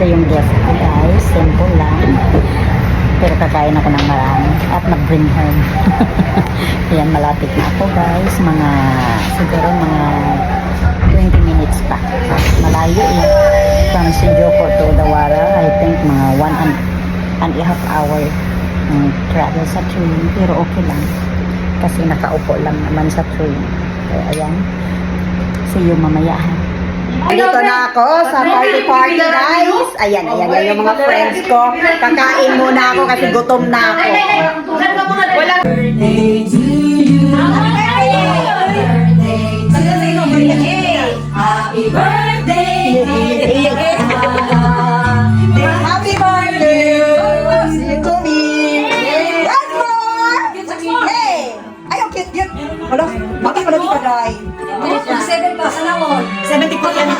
Ito yung guest guys. Simple lang. Pero kakain ako ng marami. At mag-bring home. Ayan, malapit na ako guys. Mga, siguro mga 20 minutes pa. Malayo eh. From Sinjoko to Dawara, I think mga 1 and, and a half hour um, travel sa train. Pero okay lang. Kasi nakaupo lang naman sa train. So, ayan. See you mamaya ha. Dito na ako sa party party guys. Ayan, ayan, ayan yung mga friends ko. Kakain muna ako kasi gutom na ako. Happy birthday, Happy birthday me. One more. Hey. Ay, ang cute, cute. Wala, bakit wala kita, Day?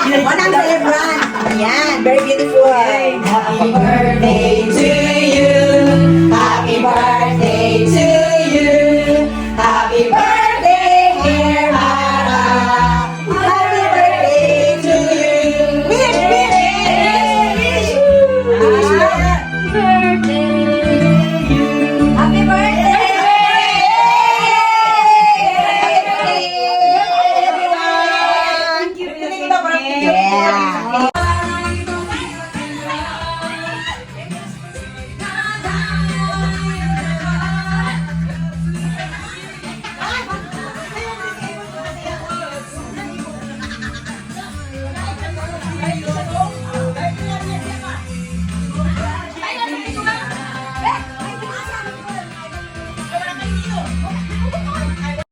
70 po yan. 100 rand. Ayan, very beautiful. Happy birthday to you.